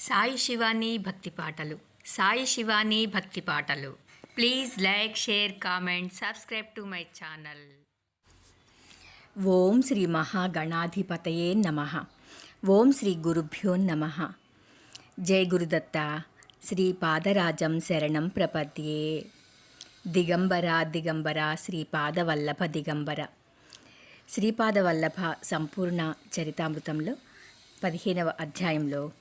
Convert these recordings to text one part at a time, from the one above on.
సాయి శివాని భక్తి పాటలు. సాయి శివాని భక్తి పాటలు. Please like share comment subscribe to my channel. Om Shri మహాగణాధిపతయే నమ. ఓం శ్రీ గురుభ్యో నమ. జై గురుదత్త. శ్రీ పాదరాజం శరణం ప్రపద్యే. దిగంబర దిగంబర శ్రీపాదవల్లభ దిగంబర. శ్రీపాదవల్లభ సంపూర్ణ చరితామృతంలో పదిహేనవ అధ్యాయంలో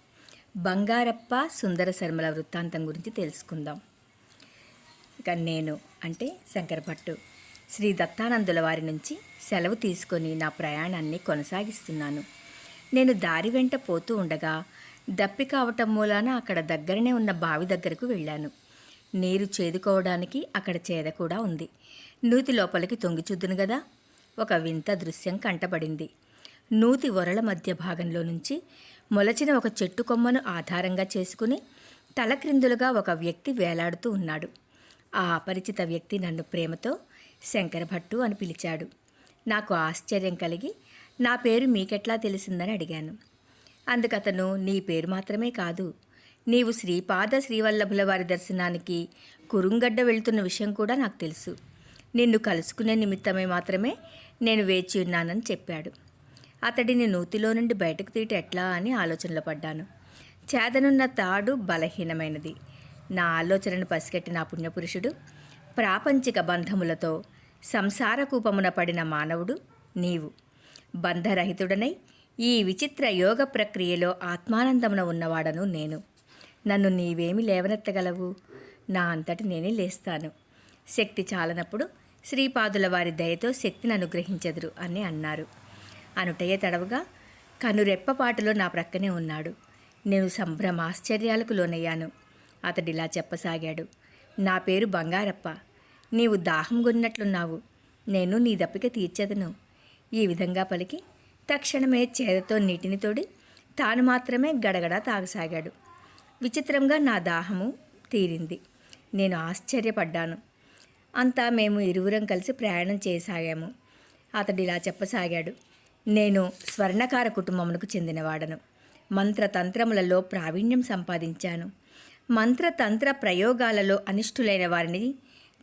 బంగారప్ప సుందర శర్మల వృత్తాంతం గురించి తెలుసుకుందాం. ఇక నేను అంటే శంకరభట్టు. శ్రీ దత్తానందుల వారి నుంచి సెలవు తీసుకొని నా ప్రయాణాన్ని కొనసాగిస్తున్నాను. నేను దారి వెంట పోతూ ఉండగా దప్పి కావటం మూలాన అక్కడ దగ్గరనే ఉన్న బావి దగ్గరకు వెళ్ళాను. నీరు చేదుకోవడానికి అక్కడ చేద కూడా ఉంది. నూతి లోపలికి తొంగి చూద్దును కదా ఒక వింత దృశ్యం కంటపడింది. నూతి ఒరల మధ్య భాగంలో నుంచి మొలచిన ఒక చెట్టు కొమ్మను ఆధారంగా చేసుకుని తలక్రిందులుగా ఒక వ్యక్తి వేలాడుతూ ఉన్నాడు. ఆ అపరిచిత వ్యక్తి నన్ను ప్రేమతో శంకరభట్టు అని పిలిచాడు. నాకు ఆశ్చర్యం కలిగి నా పేరు మీకెట్లా తెలిసిందని అడిగాను. అందుకతను నీ పేరు మాత్రమే కాదు నీవు శ్రీపాద శ్రీవల్లభుల వారి దర్శనానికి కురుంగడ్డ వెళ్తున్న విషయం కూడా నాకు తెలుసు. నిన్ను కలుసుకునే నిమిత్తమే మాత్రమే నేను వేచి ఉన్నానని చెప్పాడు. అతడిని నూతిలో నుండి బయటకు తీయట ఎట్లా అని ఆలోచనలో పడ్డాను. చేదనున్న తాడు బలహీనమైనది. నా ఆలోచనను పసిగట్టిన ఆ పుణ్యపురుషుడు ప్రాపంచిక బంధములతో సంసార కూపమున పడిన మానవుడు నీవు. బంధరహితుడనై ఈ విచిత్ర యోగ ప్రక్రియలో ఆత్మానందమున ఉన్నవాడను నేను. నన్ను నీవేమి లేవనెత్తగలవు? నా అంతటి నేనే లేస్తాను. శక్తి చాలనప్పుడు శ్రీపాదుల వారి దయతో శక్తిని అనుగ్రహించెదురు అని అన్నారు. అనుటయ్య తడవగా కనురెప్పపాటులో నా ప్రక్కనే ఉన్నాడు. నేను సంభ్రమాశ్చర్యాలకు లోనయ్యాను. అతడిలా చెప్పసాగాడు. నా పేరు బంగారప్ప. నీవు దాహం కొన్నట్లున్నావు నేను నీ దప్పిక తీర్చెదను. ఈ విధంగా పలికి తక్షణమే చేదతో నీటిని తోడి తాను మాత్రమే గడగడ తాగసాగాడు. విచిత్రంగా నా దాహము తీరింది. నేను ఆశ్చర్యపడ్డాను. అంతా మేము ఇరువురం కలిసి ప్రయాణం చేయసాగాము అతడు ఇలా చెప్పసాగాడు. నేను స్వర్ణకార కుటుంబమునకు చెందినవాడను. మంత్రతంత్రములలో ప్రావీణ్యం సంపాదించాను. మంత్రతంత్ర ప్రయోగాలలో అనిష్టులైన వారిని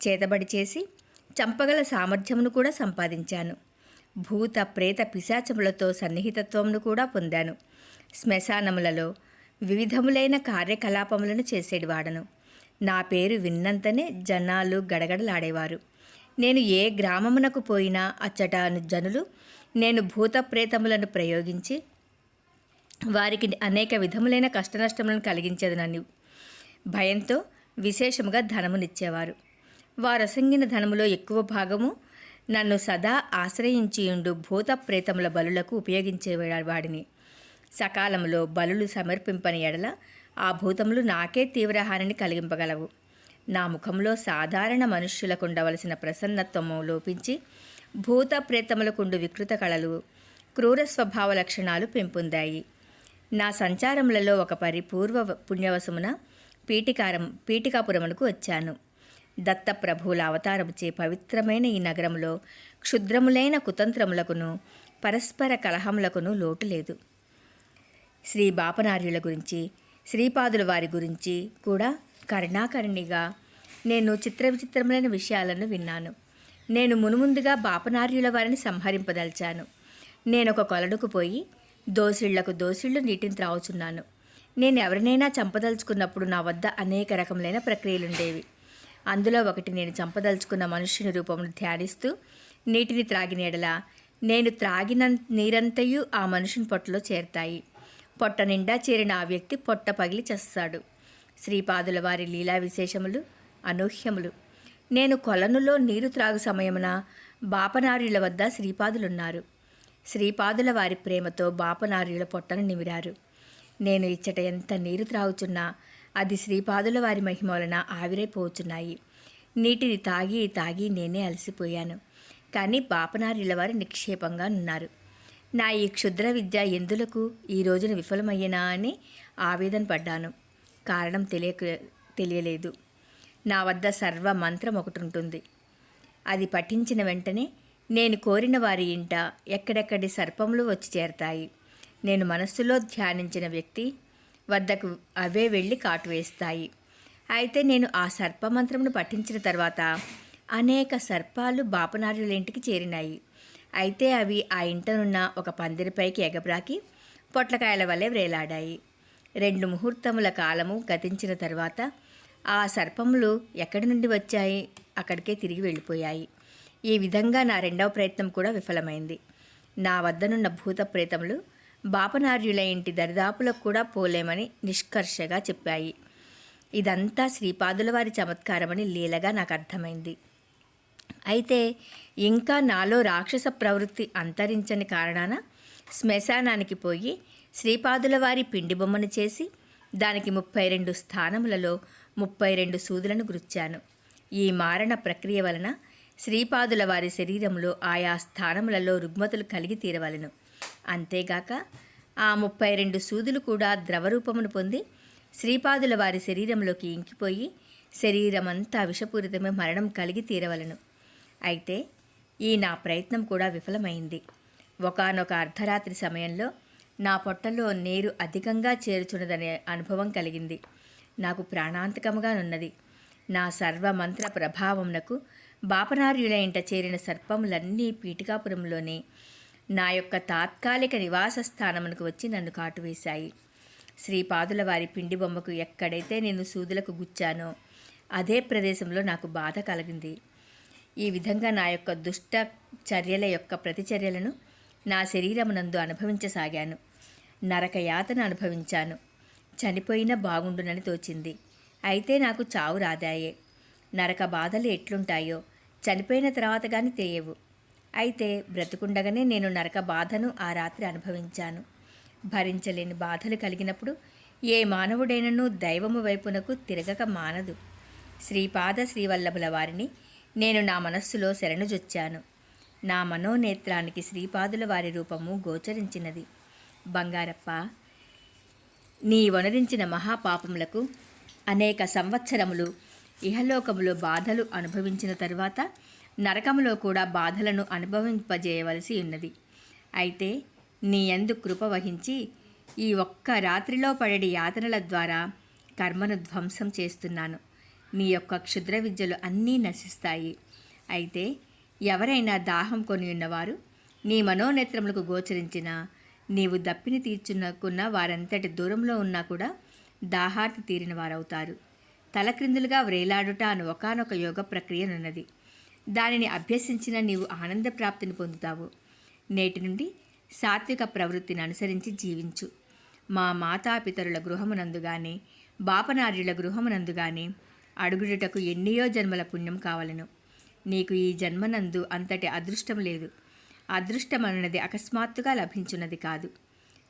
చేతబడి చేసి చంపగల సామర్థ్యమును కూడా సంపాదించాను. భూత ప్రేత పిశాచములతో సన్నిహితత్వమును కూడా పొందాను. శ్మశానములలో వివిధములైన కార్యకలాపములను చేసేటివాడను నా పేరు విన్నంతనే జనాలు గడగడలాడేవారు. నేను ఏ గ్రామమునకు పోయినా అచ్చట జనులు నేను భూత ప్రేతములను ప్రయోగించి వారికి అనేక విధములైన కష్టనష్టములను కలిగించేదనని భయంతో విశేషముగా ధనమునిచ్చేవారు. వారసంగిన ధనములో ఎక్కువ భాగము నన్ను సదా ఆశ్రయించియుండు భూత ప్రేతముల బలులకు ఉపయోగించేవాడిని సకాలంలో బలులు సమర్పింపని ఎడల ఆ భూతములు నాకే తీవ్ర హానిని కలిగింపగలవు. నా ముఖంలో సాధారణ మనుష్యులకు ఉండవలసిన ప్రసన్నత్వము లోపించి భూత ప్రేతములకుండు వికృత కళలు క్రూర స్వభావ లక్షణాలు పెంపొందాయి. నా సంచారములలో ఒక పరిపూర్వ పుణ్యవశమున పీఠికారం పీఠికాపురమునకు వచ్చాను. దత్త ప్రభువుల అవతారముచే పవిత్రమైన ఈ నగరంలో క్షుద్రములైన కుతంత్రములకును పరస్పర కలహములకును లోటు లేదు. శ్రీ బాపనార్యుల గురించి శ్రీపాదుల వారి గురించి కూడా కర్ణాకర్ణిగా నేను చిత్ర విచిత్రములైన విషయాలను విన్నాను. నేను మునుముందుగా బాపనార్యుల వారిని సంహరింపదలిచాను. నేనొక కొలడుకు పోయి దోసిళ్ళకు దోసిళ్ళు నీటిని త్రావుచున్నాను. నేను ఎవరినైనా చంపదలుచుకున్నప్పుడు నా వద్ద అనేక రకములైన ప్రక్రియలుండేవి. అందులో ఒకటి నేను చంపదలుచుకున్న మనుష్యుని రూపమును ధ్యానిస్తూ నీటిని త్రాగినేడలా నేను త్రాగిన నీరంతయు ఆ మనుషుని పొట్టలో చేరతాయి. పొట్ట నిండా చేరిన ఆ వ్యక్తి పొట్ట పగిలి చేస్తాడు. శ్రీపాదుల వారి లీలా విశేషములు అనూహ్యములు. నేను కొలనులో నీరు త్రాగు సమయమున బాపనార్యుల వద్ద శ్రీపాదులున్నారు. శ్రీపాదుల వారి ప్రేమతో బాపనార్యుల పొట్టను నిమిరారు. నేను ఇచ్చట ఎంత నీరు త్రాగుచున్నా అది శ్రీపాదుల వారి మహిమ వలన ఆవిరైపోచున్నాయి. నీటిని తాగి తాగి నేనే అలసిపోయాను. కానీ బాపనార్యుల వారు నిక్షేపంగా ఉన్నారు నా ఈ క్షుద్ర విద్య ఎందులకు ఈ రోజున విఫలమయ్యేనా అని ఆవేదన పడ్డాను. కారణం తెలియక తెలియలేదు. నా వద్ద సర్వ మంత్రం ఒకటి ఉంటుంది అది పఠించిన వెంటనే నేను కోరిన వారి ఇంట ఎక్కడెక్కడి సర్పములు వచ్చి చేరతాయి. నేను మనస్సులో ధ్యానించిన వ్యక్తి వద్దకు అవే వెళ్ళి కాటు వేస్తాయి. అయితే నేను ఆ సర్పమంత్రమును పఠించిన తర్వాత అనేక సర్పాలు బాపనార్యుల ఇంటికి చేరినాయి. అయితే అవి ఆ ఇంటనున్న ఒక పందిరిపైకి ఎగబ్రాకి పొట్లకాయల వలె వ్రేలాడాయి. రెండు ముహూర్తముల కాలము గతించిన తర్వాత ఆ సర్పములు ఎక్కడి నుండి వచ్చాయి? అక్కడికే తిరిగి వెళ్ళిపోయాయి. ఈ విధంగా నా రెండవ ప్రయత్నం కూడా విఫలమైంది. నా వద్దనున్న భూత ప్రేతములు బాపనార్యుల ఇంటి దరిదాపులకు కూడా పోలేమని నిష్కర్షగా చెప్పాయి. ఇదంతా శ్రీపాదుల వారి చమత్కారమని లీలగా నాకు అర్థమైంది. అయితే ఇంకా నాలో రాక్షస ప్రవృత్తి అంతరించని కారణాన శ్మశానానికి పోయి శ్రీపాదుల వారి పిండి బొమ్మను చేసి దానికి ముప్పై రెండు స్థానములలో ముప్పై రెండు సూదులను గుర్చాను ఈ మారణ ప్రక్రియ వలన శ్రీపాదుల వారి శరీరంలో ఆయా స్థానములలో రుగ్మతులు కలిగి తీరవలను. అంతేగాక ఆ ముప్పై రెండు సూదులు కూడా ద్రవరూపమును పొంది శ్రీపాదుల వారి శరీరంలోకి ఇంకిపోయి శరీరమంతా విషపూరితమే మరణం కలిగి తీరవలను. అయితే ఈ నా ప్రయత్నం కూడా విఫలమైంది. ఒకానొక అర్ధరాత్రి సమయంలో నా పొట్టలో నీరు అధికంగా చేరుచున్నదనే అనుభవం కలిగింది. నాకు ప్రాణాంతకముగానున్నది నా సర్వమంత్ర ప్రభావమునకు బాపనార్యుల ఇంట చేరిన సర్పములన్నీ పీఠికాపురంలోనే నా యొక్క తాత్కాలిక నివాస స్థానమునకు వచ్చి నన్ను కాటువేశాయి. శ్రీపాదుల వారి పిండి బొమ్మకు ఎక్కడైతే నేను సూదులకు గుచ్చానో అదే ప్రదేశంలో నాకు బాధ కలిగింది. ఈ విధంగా నా యొక్క దుష్ట చర్యల యొక్క ప్రతిచర్యలను నా శరీరమునందు అనుభవించసాగాను. నరకయాతన అనుభవించాను. చనిపోయినా బాగుండునని తోచింది. అయితే నాకు చావు రాదాయే. నరక బాధలు ఎట్లుంటాయో చనిపోయిన తర్వాత కానీ తెలియవు. అయితే బ్రతుకుండగానే నేను నరక బాధను ఆ రాత్రి అనుభవించాను. భరించలేని బాధలు కలిగినప్పుడు ఏ మానవుడైనను దైవము వైపునకు తిరగక మానదు. శ్రీపాద శ్రీవల్లభుల వారిని నేను నా మనస్సులో శరణుజొచ్చాను. నా మనోనేత్రానికి శ్రీపాదుల వారి రూపము గోచరించినది. బంగారప్ప నీ వనరించిన మహాపాపములకు అనేక సంవత్సరములు ఇహలోకములో బాధలు అనుభవించిన తరువాత నరకములో కూడా బాధలను అనుభవింపజేయవలసి ఉన్నది. అయితే నీ యందు కృప వహించి ఈ ఒక్క రాత్రిలో పడడి యాతనల ద్వారా కర్మను ధ్వంసం చేస్తున్నాను. నీ యొక్క క్షుద్ర విద్యలు అన్నీ నశిస్తాయి. అయితే ఎవరైనా దాహం కొని ఉన్నవారు నీ మనోనేత్రములకు గోచరించిన నీవు దప్పిని తీర్చున్నకున్న వారంతటి దూరంలో ఉన్నా కూడా దాహార్తి తీరిన వారవుతారు. తలక్రిందులుగా వ్రేలాడుట అను ఒకనొక యోగ ప్రక్రియనున్నది దానిని అభ్యసించిన నీవు ఆనంద ప్రాప్తిని పొందుతావు. నేటి నుండి సాత్విక ప్రవృత్తిని అనుసరించి జీవించు. మా మాతాపితరుల గృహమునందుగాని బాపనార్యుల గృహమునందుగాని అడుగుడుటకు ఎన్నియో జన్మల పుణ్యం కావలను. నీకు ఈ జన్మనందు అంతటి అదృష్టం లేదు. అదృష్టమనున్నది అకస్మాత్తుగా లభించున్నది కాదు.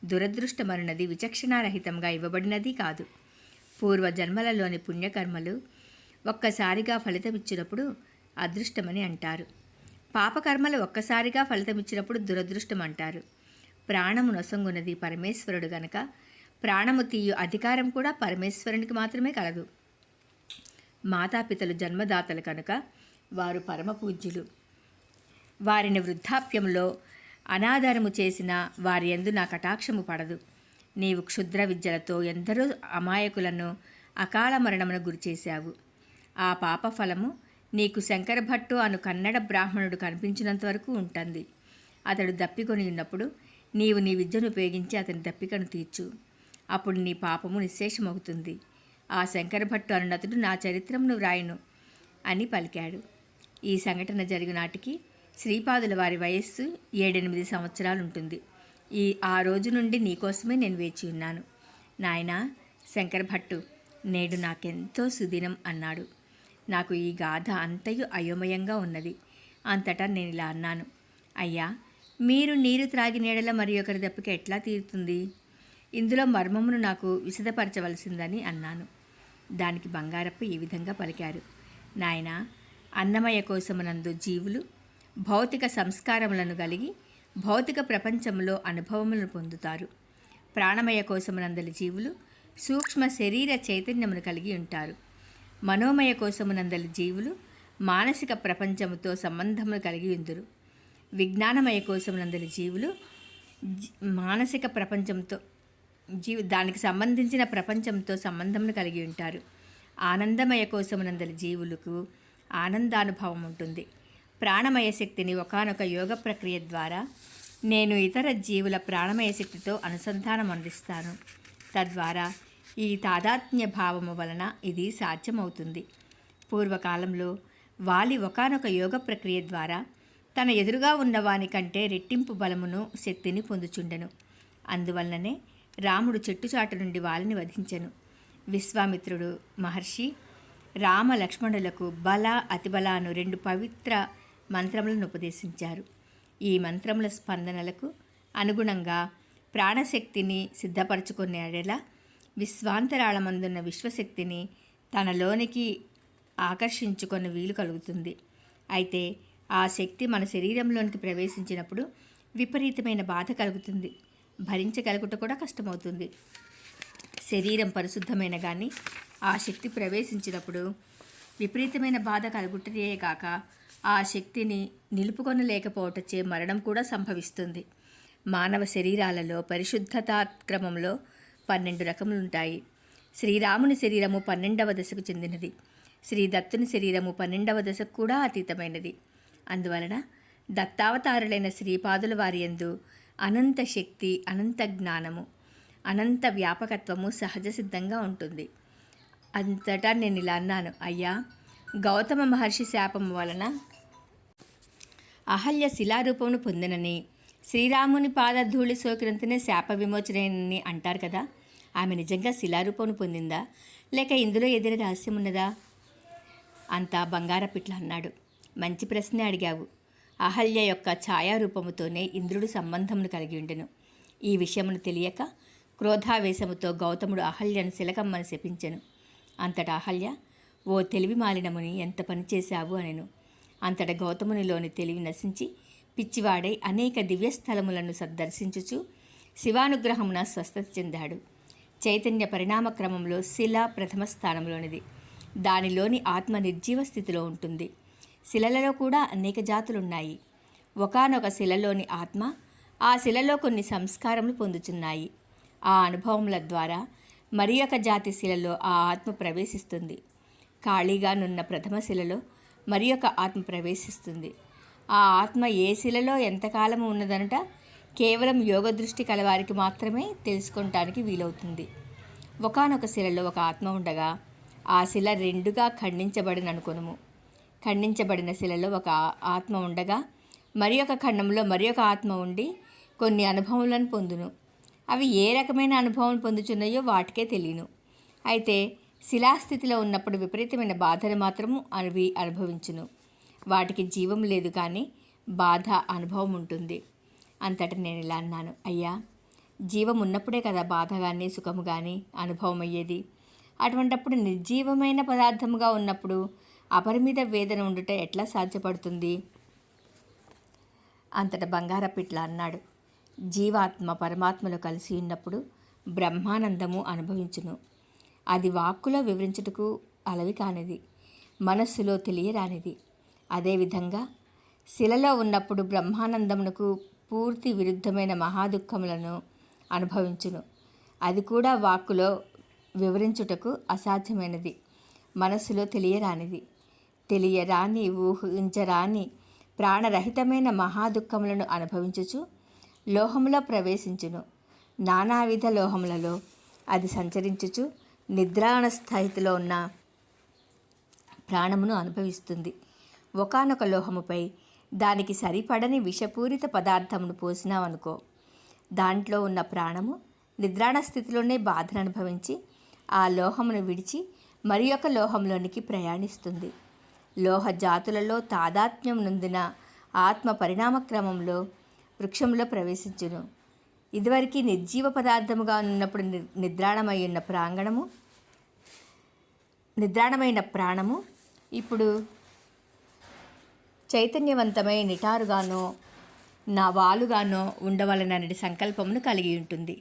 దురదృష్టమనున్నది విచక్షణారహితంగా ఇవ్వబడినది కాదు. పూర్వ జన్మలలోని పుణ్యకర్మలు ఒక్కసారిగా ఫలితమిచ్చినప్పుడు అదృష్టమని అంటారు. పాపకర్మలు ఒక్కసారిగా ఫలితమిచ్చినప్పుడు దురదృష్టం అంటారు ప్రాణము నొసంగున్నది పరమేశ్వరుడు గనక ప్రాణము తీయు అధికారం కూడా పరమేశ్వరునికి మాత్రమే కలదు. మాతాపితలు జన్మదాతలు కనుక వారు పరమ పూజ్యులు వారిని వృద్ధాప్యంలో అనాదరము చేసిన వారి ఎందు నా కటాక్షము పడదు. నీవు క్షుద్ర విద్యలతో ఎందరో అమాయకులను అకాల మరణమును గురిచేశావు ఆ పాప ఫలము నీకు శంకర భట్టు అను కన్నడ బ్రాహ్మణుడు కనిపించినంత వరకు ఉంటుంది. అతడు దప్పికొని ఉన్నప్పుడు నీవు నీ విద్యను ఉపయోగించి అతని దప్పికను తీర్చు. అప్పుడు నీ పాపము నిశ్శేషమవుతుంది ఆ శంకర భట్టు అనునతుడు నా చరిత్రమును వ్రాయను అని పలికాడు. ఈ సంఘటన జరిగినాటికి శ్రీపాదుల వారి వయస్సు ఏడెనిమిది సంవత్సరాలు ఉంటుంది ఈ ఆ రోజు నుండి నీకోసమే నేను వేచి ఉన్నాను. నాయన శంకర భట్టు నేడు నాకెంతో సుదినం అన్నాడు. నాకు ఈ గాథ అంతయు అయోమయంగా ఉన్నది. అంతటా నేను ఇలా అన్నాను. అయ్యా మీరు నీరు త్రాగి నీడల మరి ఒకరి దెబ్బకి ఎట్లా తీరుతుంది? ఇందులో మర్మమును నాకు విశదపరచవలసిందని అన్నాను. దానికి బంగారప్ప ఈ విధంగా పలికారు. నాయన అన్నమయ కోసమునందు జీవులు భౌతిక సంస్కారములను కలిగి భౌతిక ప్రపంచంలో అనుభవములను పొందుతారు. ప్రాణమయ కోసమునందలి జీవులు సూక్ష్మ శరీర చైతన్యమును కలిగి ఉంటారు. మనోమయ కోసమునందలి జీవులు మానసిక ప్రపంచముతో సంబంధమును కలిగి ఉందరు. విజ్ఞానమయ కోసమునందలి జీవులు మానసిక ప్రపంచంతో జీవ దానికి సంబంధించిన ప్రపంచంతో సంబంధం కలిగి ఉంటారు. ఆనందమయ కోసమునందలి జీవులకు ఆనందానుభవం ఉంటుంది. ప్రాణమయ శక్తిని ఒకానొక యోగ ప్రక్రియ ద్వారా నేను ఇతర జీవుల ప్రాణమయ శక్తితో అనుసంధానం అందిస్తాను. తద్వారా ఈ తాదాత్మ్య భావము వలన ఇది సాధ్యమవుతుంది. పూర్వకాలంలో వాలి ఒకానొక యోగ ప్రక్రియ ద్వారా తన ఎదురుగా ఉన్నవాని కంటే రెట్టింపు బలమును శక్తిని పొందుచుండెను. అందువలననే రాముడు చెట్టుచాటు నుండి వాలిని వధించెను. విశ్వామిత్రుడు మహర్షి రామ లక్ష్మణులకు బల అతిబలాను రెండు పవిత్ర మంత్రములను ఉపదేశించారు. ఈ మంత్రముల స్పందనలకు అనుగుణంగా ప్రాణశక్తిని సిద్ధపరచుకునేలా విశ్వాంతరాళమందున్న విశ్వశక్తిని తనలోనికి ఆకర్షించుకొని వీలు కలుగుతుంది. అయితే ఆ శక్తి మన శరీరంలోనికి ప్రవేశించినప్పుడు విపరీతమైన బాధ కలుగుతుంది. భరించగలుగుట కూడా కష్టమవుతుంది. శరీరం పరిశుద్ధమైన కానీ ఆ శక్తి ప్రవేశించినప్పుడు విపరీతమైన బాధ కలుగుటయే కాక ఆ శక్తిని నిలుపుకొనలేకపోవటచే మరణం కూడా సంభవిస్తుంది. మానవ శరీరాలలో పరిశుద్ధతా క్రమంలో పన్నెండు రకములుంటాయి. శ్రీరాముని శరీరము పన్నెండవ దశకు చెందినది. శ్రీ దత్తుని శరీరము పన్నెండవ దశకు కూడా అతీతమైనది. అందువలన దత్తావతారులైన శ్రీపాదుల వారి యందు అనంత శక్తి అనంత జ్ఞానము అనంత వ్యాపకత్వము సహజ సిద్ధంగా ఉంటుంది. అంతటా నేను ఇలా అన్నాను. అయ్యా గౌతమ మహర్షి శాపము వలన అహల్య శిలారూపమును పొందినని. శ్రీరాముని పాదధూళి సోకినంతనే శాప విమోచనని అంటారు కదా. ఆమె నిజంగా శిలారూపమును పొందిందా? లేక ఇందులో ఏదైనా రహస్యం ఉన్నదా? అంతా బంగారపిట్ల అన్నాడు. మంచి ప్రశ్న అడిగావు. అహల్య యొక్క ఛాయారూపముతోనే ఇంద్రుడు సంబంధమును కలిగి ఉండెను. ఈ విషయమును తెలియక క్రోధావేశముతో గౌతముడు అహల్యను శిలకమ్మను శపించెను. అంతటా అహల్య ఓ తెలివి మాలినముని ఎంత పని చేశావు? అనెను. అంతట గౌతమునిలోని తెలివి నశించి పిచ్చివాడై అనేక దివ్యస్థలములను సందర్శించుచు శివానుగ్రహమున స్వస్థత చెందాడు. చైతన్య పరిణామ క్రమంలో శిల ప్రథమ స్థానంలోనిది దానిలోని ఆత్మ నిర్జీవ స్థితిలో ఉంటుంది. శిలలలో కూడా అనేక జాతులున్నాయి. ఒకానొక శిలలోని ఆత్మ ఆ శిలలో కొన్ని సంస్కారములు పొందుచున్నాయి. ఆ అనుభవముల ద్వారా మరి ఒక జాతి శిలలో ఆ ఆత్మ ప్రవేశిస్తుంది. ఖాళీగానున్న ప్రథమ శిలలో మరి ఒక ఆత్మ ప్రవేశిస్తుంది. ఆ ఆత్మ ఏ శిలలో ఎంతకాలం ఉన్నదనట కేవలం యోగ దృష్టి కలవారికి మాత్రమే తెలుసుకోవటానికి వీలవుతుంది. ఒకానొక శిలలో ఒక ఆత్మ ఉండగా ఆ శిల రెండుగా ఖండించబడిన అనుకొనుము ఖండించబడిన శిలలో ఒక ఆత్మ ఉండగా మరి ఒక ఖండంలో మరి ఒక ఆత్మ ఉండి కొన్ని అనుభవములను పొందును. అవి ఏ రకమైన అనుభవం పొందుచున్నాయో వాటికే తెలియను. అయితే శిలాస్థితిలో ఉన్నప్పుడు విపరీతమైన బాధను మాత్రము అవి అనుభవించును. వాటికి జీవం లేదు కానీ బాధ అనుభవం ఉంటుంది. అంతటా నేను ఇలా అన్నాను. అయ్యా జీవం ఉన్నప్పుడే కదా బాధ కానీ సుఖము కానీ అనుభవం అయ్యేది అటువంటప్పుడు నిర్జీవమైన పదార్థముగా ఉన్నప్పుడు అపరిమిత వేదన ఉండుట ఎట్లా సాధ్యపడుతుంది? అంతట బంగారపిట్ల అన్నాడు. జీవాత్మ పరమాత్మలో కలిసి ఉన్నప్పుడు బ్రహ్మానందము అనుభవించును. అది వాక్కులో వివరించుటకు అలవి కానిది మనస్సులో తెలియరానిది. అదేవిధంగా శిలలో ఉన్నప్పుడు బ్రహ్మానందమునకు పూర్తి విరుద్ధమైన మహాదుఖములను అనుభవించును. అది కూడా వాక్కులో వివరించుటకు అసాధ్యమైనది. మనస్సులో తెలియరానిది. తెలియరాని ఊహించరాని ప్రాణరహితమైన మహాదుఖములను అనుభవించుచు లోహములో ప్రవేశించును. నానావిధ లోహములలో అది సంచరించుచు నిద్రాణ స్థాయిలో ఉన్న ప్రాణమును అనుభవిస్తుంది. ఒకానొక లోహముపై దానికి సరిపడని విషపూరిత పదార్థమును పోసినావనుకో దాంట్లో ఉన్న ప్రాణము నిద్రాణ స్థితిలోనే బాధను అనుభవించి ఆ లోహమును విడిచి మరి ఒక లోహంలోనికి ప్రయాణిస్తుంది. లోహ జాతులలో తాదాత్మ్యం నొందిన ఆత్మ పరిణామ క్రమంలో వృక్షంలో ప్రవేశించును. ఇదివరకు నిర్జీవ పదార్థముగా ఉన్నప్పుడు నిద్రాణమై ఉన్న ప్రాంగణము నిద్రాణమైన ప్రాణము ఇప్పుడు చైతన్యవంతమై నిటారుగానో నా వాలుగానో ఉండవలనని సంకల్పమును కలిగి ఉంటుంది.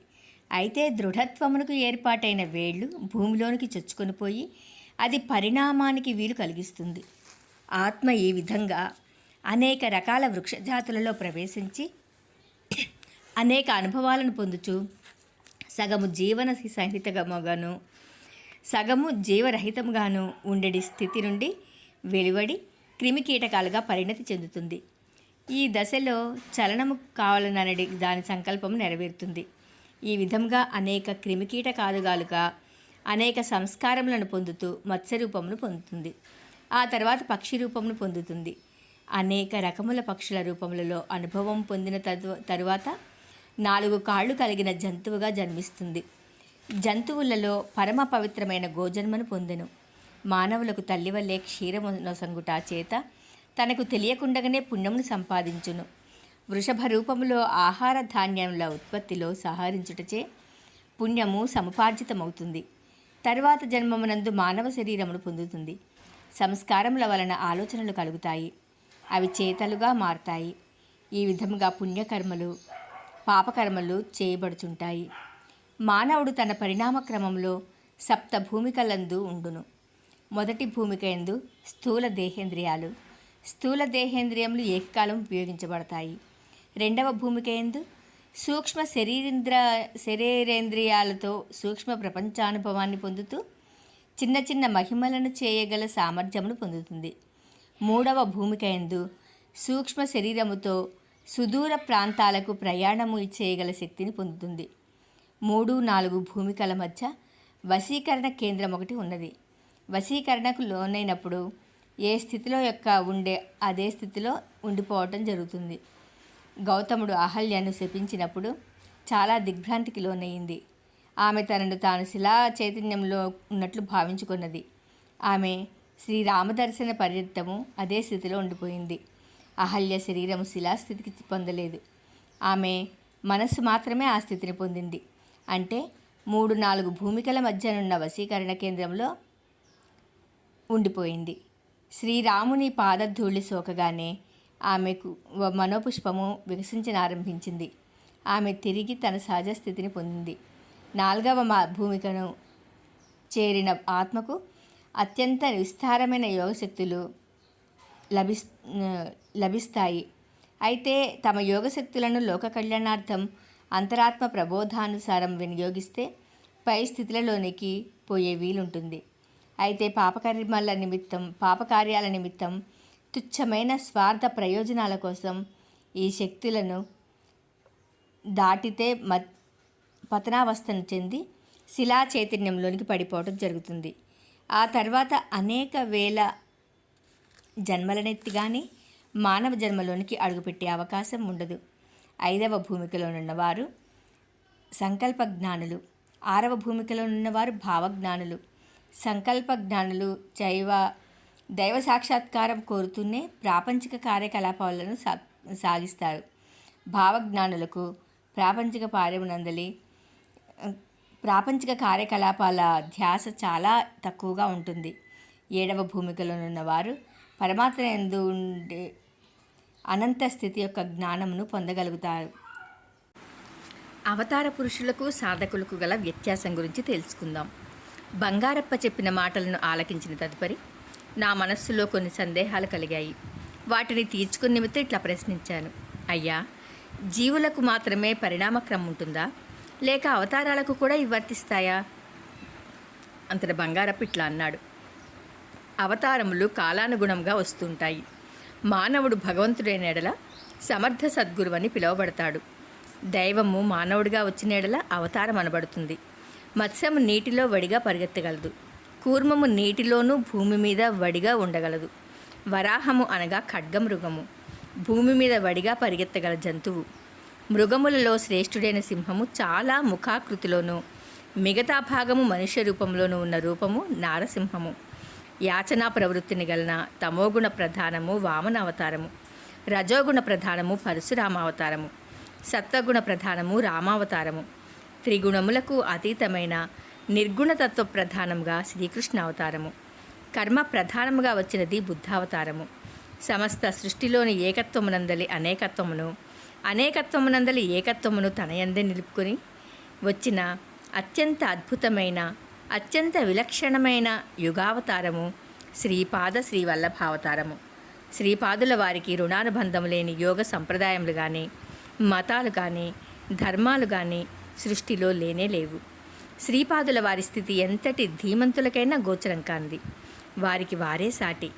అయితే దృఢత్వమునకు ఏర్పాటైన వేళ్ళు భూమిలోనికి చొచ్చుకొని పోయి అది పరిణామానికి వీలు కలిగిస్తుంది. ఆత్మ ఈ విధంగా అనేక రకాల వృక్షజాతులలో ప్రవేశించి అనేక అనుభవాలను పొందుచు. సగము జీవన సహితముగాను సగము జీవరహితంగాను ఉండేటి స్థితి నుండి వెలువడి క్రిమికీటకాలుగా పరిణతి చెందుతుంది. ఈ దశలో చలనము కావాలనడి దాని సంకల్పం నెరవేరుతుంది. ఈ విధంగా అనేక క్రిమికీటకాలుగాలుగా అనేక సంస్కారములను పొందుతూ మత్స్య రూపమును పొందుతుంది. ఆ తర్వాత పక్షి రూపమును పొందుతుంది. అనేక రకముల పక్షుల రూపములలో అనుభవం పొందిన తరువాత నాలుగు కాళ్ళు కలిగిన జంతువుగా జన్మిస్తుంది. జంతువులలో పరమ పవిత్రమైన గోజన్మను పొందెను. మానవులకు తల్లి వల్లే క్షీరమనొసంగుట చేత తనకు తెలియకుండగానే పుణ్యమును సంపాదించును. వృషభ రూపములో ఆహార ధాన్యముల ఉత్పత్తిలో సహరించుటచే పుణ్యము సముపార్జితమవుతుంది. తరువాత జన్మమునందు మానవ శరీరమును పొందుతుంది. సంస్కారముల వలన ఆలోచనలు కలుగుతాయి. అవి చేతలుగా మారతాయి. ఈ విధముగా పుణ్యకర్మలు పాపకర్మలు చేయబడుచుంటాయి. మానవుడు తన పరిణామ క్రమంలో సప్త భూమికలందు ఉండును. మొదటి భూమిక ఎందు స్థూల దేహేంద్రియాలు. స్థూల దేహేంద్రియములు ఏకకాలం ఉపయోగించబడతాయి. రెండవ భూమిక ఎందు సూక్ష్మ శరీరేంద్ర శరీరేంద్రియాలతో సూక్ష్మ ప్రపంచానుభవాన్ని పొందుతూ చిన్న చిన్న మహిమలను చేయగల సామర్థ్యమును పొందుతుంది. మూడవ భూమిక ఎందు సూక్ష్మ శరీరముతో సుదూర ప్రాంతాలకు ప్రయాణము చేయగల శక్తిని పొందుతుంది. మూడు నాలుగు భూమికల మధ్య వశీకరణ కేంద్రం ఒకటి ఉన్నది. వశీకరణకు లోనైనప్పుడు ఏ స్థితిలో యొక్క ఉండే అదే స్థితిలో ఉండిపోవటం జరుగుతుంది. గౌతముడు అహల్యను శపించినప్పుడు చాలా దిగ్భ్రాంతికి లోనయ్యింది ఆమె తనను తాను శిలా చైతన్యంలో ఉన్నట్లు భావించుకున్నది. ఆమె శ్రీరామదర్శన పర్యంతము అదే స్థితిలో ఉండిపోయింది. అహల్య శరీరం శిలాస్థితికి పొందలేదు. ఆమె మనస్సు మాత్రమే ఆ స్థితిని పొందింది. అంటే మూడు నాలుగు భూమికల మధ్యనున్న వశీకరణ కేంద్రంలో ఉండిపోయింది. శ్రీరాముని పాదధూళి సోకగానే ఆమెకు వ- మనోపుష్పము వికసించనారంభించింది. ఆమె తిరిగి తన సహజ స్థితిని పొందింది. నాలుగవ మా భూమికను చేరిన ఆత్మకు అత్యంత విస్తారమైన యోగశక్తులు లభిస్ లభిస్తాయి. అయితే తమ యోగశక్తులను లోక కళ్యాణార్థం అంతరాత్మ ప్రబోధానుసారం వినియోగిస్తే పై స్థితులలోనికి పోయే వీలుంటుంది. అయితే పాపకర్మల నిమిత్తం పాపకార్యాల నిమిత్తం తుచ్చమైన స్వార్థ ప్రయోజనాల కోసం ఈ శక్తులను దాటితే మ పతనావస్థను చెంది శిలా చైతన్యంలోనికి పడిపోవడం జరుగుతుంది. ఆ తర్వాత అనేక వేల జన్మలనెత్తి కానీ మానవ జన్మలోనికి అడుగుపెట్టే అవకాశం ఉండదు. ఐదవ భూమికలో ఉన్నవారు సంకల్ప జ్ఞానులు ఆరవ భూమికలో ఉన్నవారు భావజ్ఞానులు. సంకల్ప జ్ఞానులు జైవ దైవ సాక్షాత్కారం కోరుతూనే ప్రాపంచిక కార్యకలాపాలను సా సాగిస్తారు. భావజ్ఞానులకు ప్రాపంచిక పార్యమునందలి ప్రాపంచిక కార్యకలాపాల ధ్యాస చాలా తక్కువగా ఉంటుంది. ఏడవ భూమికలో ఉన్నవారు పరమాత్మ ఎందు ఉండే అనంత స్థితి యొక్క జ్ఞానమును పొందగలుగుతారు. అవతార పురుషులకు సాధకులకు గల వ్యత్యాసం గురించి తెలుసుకుందాం. బంగారప్ప చెప్పిన మాటలను ఆలకించిన తదుపరి నా మనస్సులో కొన్ని సందేహాలు కలిగాయి. వాటిని తీర్చుకుని నిమిత్తం ఇట్లా ప్రశ్నించాను. అయ్యా జీవులకు మాత్రమే పరిణామక్రమం ఉంటుందా? లేక అవతారాలకు కూడా ఇవి వర్తిస్తాయా? అంతట బంగారప్ప ఇట్లా అన్నాడు. అవతారములు కాలానుగుణంగా వస్తుంటాయి. మానవుడు భగవంతుడైన ఎడల సమర్థ సద్గురు అని పిలువబడతాడు. దైవము మానవుడిగా వచ్చిన ఎడల అవతారం అనబడుతుంది. మత్స్యము నీటిలో వడిగా పరిగెత్తగలదు. కూర్మము నీటిలోనూ భూమి మీద వడిగా ఉండగలదు. వరాహము అనగా ఖడ్గమృగము. భూమి మీద వడిగా పరిగెత్తగల జంతువు. మృగములలో శ్రేష్ఠుడైన సింహము చాలా ముఖాకృతిలోనూ మిగతా భాగము మనుష్య రూపంలోనూ ఉన్న రూపము నారసింహము. యాచనా ప్రవృత్తిని గలన తమోగుణ ప్రధానము వామన అవతారము. రజోగుణ ప్రధానము పరశురామ అవతారము. సత్వగుణ ప్రధానము రామావతారము. త్రిగుణములకు అతీతమైన నిర్గుణతత్వ ప్రధానంగా శ్రీకృష్ణ అవతారము. కర్మ ప్రధానముగా వచ్చినది బుద్ధావతారము. సమస్త సృష్టిలోని ఏకత్వమునందలి అనేకత్వమును అనేకత్వమునందలి ఏకత్వమును తనయందే నిలుపుకొని వచ్చిన అత్యంత అద్భుతమైన అత్యంత విలక్షణమైన యుగావతారము శ్రీపాద శ్రీవల్లభావతారము. శ్రీపాదుల వారికి రుణానుబంధం లేని యోగ సంప్రదాయములు కానీ మతాలు కానీ ధర్మాలు కానీ సృష్టిలో లేనే లేవు. శ్రీపాదుల వారి స్థితి ఎంతటి ధీమంతులకైనా గోచరం కాంది వారికి వారే సాటి.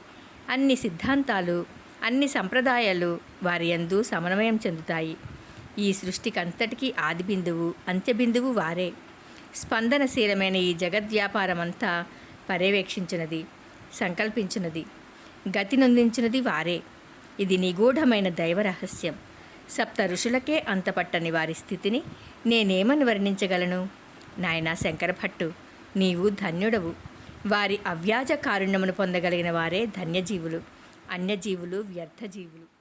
అన్ని సిద్ధాంతాలు అన్ని సంప్రదాయాలు వారి యందు సమన్వయం చెందుతాయి. ఈ సృష్టికి అంతటికీ ఆది బిందువు అంత్య బిందువు వారే. స్పందనశీలమైన ఈ జగద్వ్యాపారమంతా పర్యవేక్షించినది సంకల్పించినది గతి నొందించినది వారే. ఇది నిగూఢమైన దైవ రహస్యం. సప్త ఋషులకే అంతపట్టని వారి స్థితిని నేనేమని వర్ణించగలను? నాయనా శంకరభట్టు నీవు ధన్యుడవు. వారి అవ్యాజ కారుణ్యమును పొందగలిగిన వారే ధన్యజీవులు అన్యజీవులు వ్యర్థజీవులు.